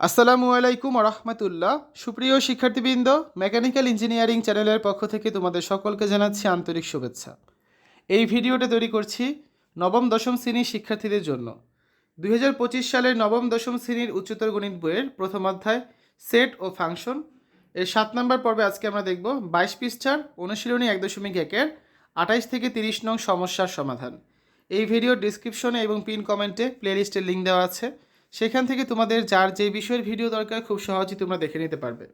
আসসালামু আলাইকুম রহমতুল্লাহ সুপ্রিয় শিক্ষার্থীবৃন্দ, মেকানিক্যাল ইঞ্জিনিয়ারিং চ্যানেলের পক্ষ থেকে তোমাদের সকলকে জানাচ্ছি আন্তরিক শুভেচ্ছা। এই ভিডিওটা তৈরি করছি নবম দশম শ্রেণির শিক্ষার্থীদের জন্য। দুই হাজার পঁচিশ সালের নবম দশম শ্রেণির উচ্চতর গণিত বইয়ের প্রথম অধ্যায়, সেট ও ফাংশন। এর সাত নম্বর পর্বে আজকে আমরা দেখব বাইশ পৃষ্ঠার অনুশীলনী এক দশমিক একের আঠাইশ থেকে তিরিশ নং সমস্যার সমাধান। এই ভিডিওর ডিসক্রিপশনে এবং পিন কমেন্টে প্লেলিস্টের লিঙ্ক দেওয়া আছে। সেখান থেকে তোমাদের যার যে বিষয়ের ভিডিও দরকার, খুব সহজেই তোমরা দেখে নিতে পারবে।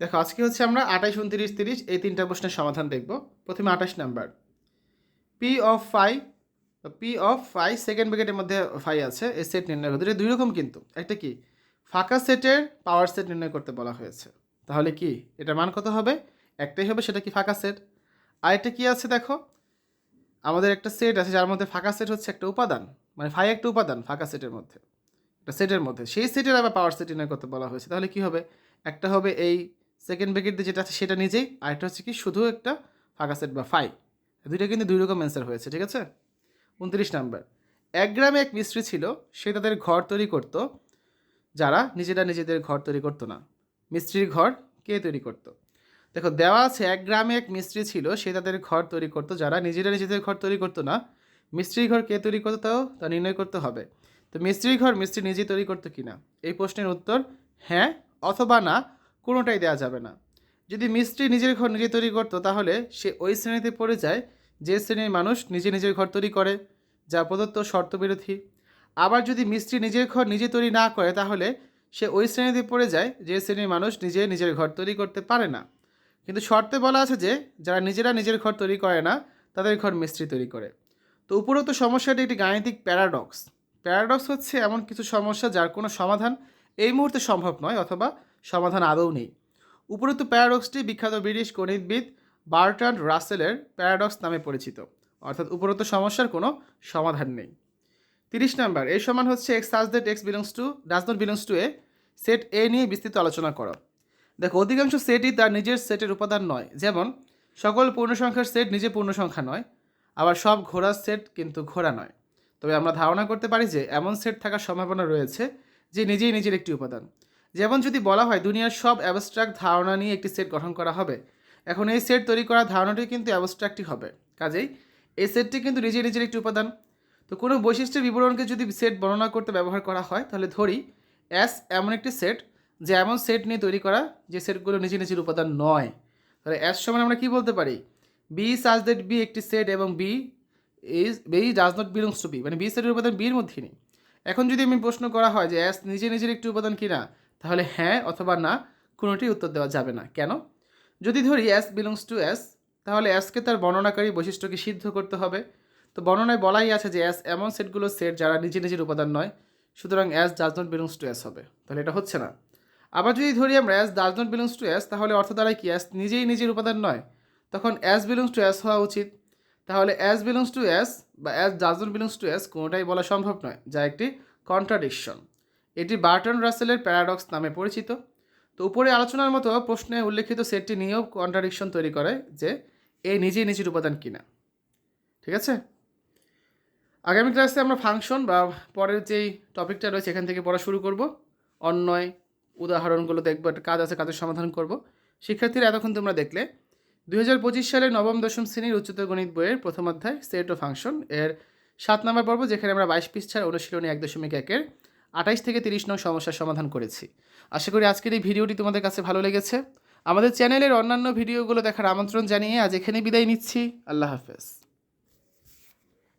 দেখো, আজকে হচ্ছে আমরা আঠাইশ উনত্রিশ, তিরিশ, এই তিনটা প্রশ্নের সমাধান দেখব। প্রথমে আঠাশ number. P of phi P of phi second ব্র্যাকেটের মধ্যে ফাই আছে এই সেট নির্ণয় করতে দুই রকম কিন্তু। একটা কি? ফাঁকা সেটের পাওয়ার সেট নির্ণয় করতে বলা হয়েছে। তাহলে কি? এটার মান কত হবে? একটাই হবে, সেটা কি ফাঁকা সেট আরেকটা কী আছে দেখো? আমাদের একটা সেট আছে, যার মধ্যে ফাঁকা সেট হচ্ছে একটা উপাদান। মানে ফাই একটা উপাদান ফাঁকা সেটের মধ্যে, একটা সেটের মধ্যে। সেই সেটের আবার পাওয়ার সেট নির্ণয় করতে বলা হয়েছে। তাহলে কি হবে? একটা হবে এই সেকেন্ড ব্র্যাকেট দিয়ে যেটা আছে সেটা নিজেই আর একটা হচ্ছে কি শুধু একটা ফাঁকা সেট বা ফাই দুইটা কিন্তু দুই রকম অ্যান্সার হয়েছে, ঠিক আছে? উনত্রিশ নাম্বার। এক গ্রামে এক মিস্ত্রি ছিল, সে তাদের ঘর তৈরি করত, যারা নিজেরা নিজেদের ঘর তৈরি করতো না। মিস্ত্রির ঘর কে তৈরি করতো? দেখো, দেওয়া আছে এক গ্রামে এক মিস্ত্রি ছিল, সে তাদের ঘর তৈরি করতো, যারা নিজেরা নিজেদের ঘর তৈরি করতো না মিস্ত্রির ঘর কে তৈরি করতো তাও তা নির্ণয় করতে হবে। তো মিস্ত্রির ঘর মিস্ত্রি নিজেই তৈরি করতো কি না এই প্রশ্নের উত্তর হ্যাঁ অথবা না, কোনোটাই দেওয়া যাবে না। যদি মিস্ত্রি নিজের ঘর নিজে তৈরি করতো, তাহলে সে ওই শ্রেণীতে পড়ে যায় যে শ্রেণির মানুষ নিজে নিজের ঘর তৈরি করে, যা প্রদত্ত শর্ত বিরোধী। আবার যদি মিস্ত্রি নিজের ঘর নিজে তৈরি না করে, তাহলে সে ওই শ্রেণীতে পড়ে যায় যে শ্রেণির মানুষ নিজে নিজের ঘর তৈরি করতে পারে না। কিন্তু শর্তে বলা আছে যে, যারা নিজেরা নিজের ঘর তৈরি করে না, তাদের ঘর মিস্ত্রি তৈরি করে। তো উপরোক্ত সমস্যাটি একটি গাণিতিক প্যারাডক্স প্যারাডক্স হচ্ছে এমন কিছু সমস্যা যার কোনো সমাধান এই মুহূর্তে সম্ভব নয় অথবা সমাধান আদৌ নেই। উপরোক্ত প্যারাডক্সটি বিখ্যাত ব্রিটিশ গণিতবিদ বার্ট্রান্ড রাসেলের প্যারাডক্স নামে পরিচিত। অর্থাৎ উপরোক্ত সমস্যার কোনো সমাধান নেই। তিরিশ নাম্বার এই সমান হচ্ছে x such that x belongs to does not belongs to A set A নিয়ে বিস্তৃত আলোচনা করো। দেখো, অধিকাংশ সেটই তার নিজের সেটের উপাদান নয়। যেমন, সকল পূর্ণসংখ্যার সেট নিজে পূর্ণসংখ্যা নয় আবার সব ঘোড়ার সেট কিন্তু ঘোড়া নয়। তবে আমরা ধারণা করতে পারি যে এমন সেট থাকার সম্ভাবনা রয়েছে যে নিজেই নিজের একটি উপাদান। যেমন যদি বলা হয় দুনিয়ার সব অ্যাবস্ট্রাক্ট ধারণা নিয়ে একটি সেট গঠন করা হবে, এখন এই সেট তৈরি করার ধারণাটি কিন্তু অ্যাবস্ট্রাক্টই হবে। কাজেই এই সেটটি কিন্তু নিজেই নিজের একটি উপাদান। তো কোনো বৈশিষ্ট্যের বিবরণকে যদি সেট বর্ণনা করতে ব্যবহার করা হয়, তাহলে ধরি এস এমন একটি সেট যে এমন সেট নিয়ে তৈরি করা যে সেটগুলো নিজে নিজের উপাদান নয়। তাহলে এস সমান আমরা কি বলতে পারি? বি সাজ দ্যাট বি একটি সেট এবং B is B does not belongs to B মানে বি সেটের উপাদান বির মধ্যে নেই। এখন যদি আমি প্রশ্ন করা হয় যে এস নিজে নিজের একটি উপাদান কিনা তাহলে হ্যাঁ অথবা না কোনোটি উত্তর দেওয়া যাবে না। কেন? যদি ধরি এস বিলংস টু এস তাহলে এসকে তার বর্ণনাকারী বৈশিষ্ট্যকে সিদ্ধ করতে হবে। তো বর্ণনায় বলাই আছে যে এস এমন সেটগুলো সেট যারা নিজে নিজের উপাদান নয়, সুতরাং S does not belongs to S হবে। তাহলে এটা হচ্ছে না। আবার যদি ধরি আমরা S does not belongs to S তাহলে অর্থ দ্বারাই কি এস নিজেই নিজের উপাদান নয়? তখন এস বিলংস টু অ্যাস হওয়া উচিত। তাহলে এস বিলংস টু অ্যাস বা S does not belongs to S কোনোটাই বলা সম্ভব নয়, যা একটি কন্ট্রাডিকশন এটি বার্টন রাসেলের প্যারাডক্স নামে পরিচিত। তো উপরে আলোচনার মতো প্রশ্নে উল্লেখিত সেটটি নিয়েও কন্ট্রাডিকশন তৈরি করে যে এ নিজেই নিজের উপাদান কিনা। ঠিক আছে? আগামী ক্লাসে আমরা ফাংশন বা পরের যেই টপিকটা রয়েছে এখান থেকে পড়া শুরু করব। অন্যয়, উদাহরণগুলো দেখব, একটা কাজ আছে, কাজের সমাধান করব। শিক্ষার্থীরা এতক্ষণ তোমরা দেখলে দুই সালের নবম দশম শ্রেণির উচ্চতর গণিত বইয়ের প্রথম অধ্যায় সেট ও ফাংশন এর সাত নম্বর পর্ব, যেখানে আমরা বাইশ পৃষ্ঠার অনুশীলনী এক দশমিক একের আঠাইশ থেকে তিরিশ নং সমস্যার সমাধান করেছি। আশা করি আজকের এই ভিডিওটি তোমাদের কাছে ভালো লেগেছে। আমাদের চ্যানেলের অন্যান্য ভিডিওগুলো দেখার আমন্ত্রণ জানিয়ে আজ এখানে বিদায় নিচ্ছি। আল্লাহ হাফেজ।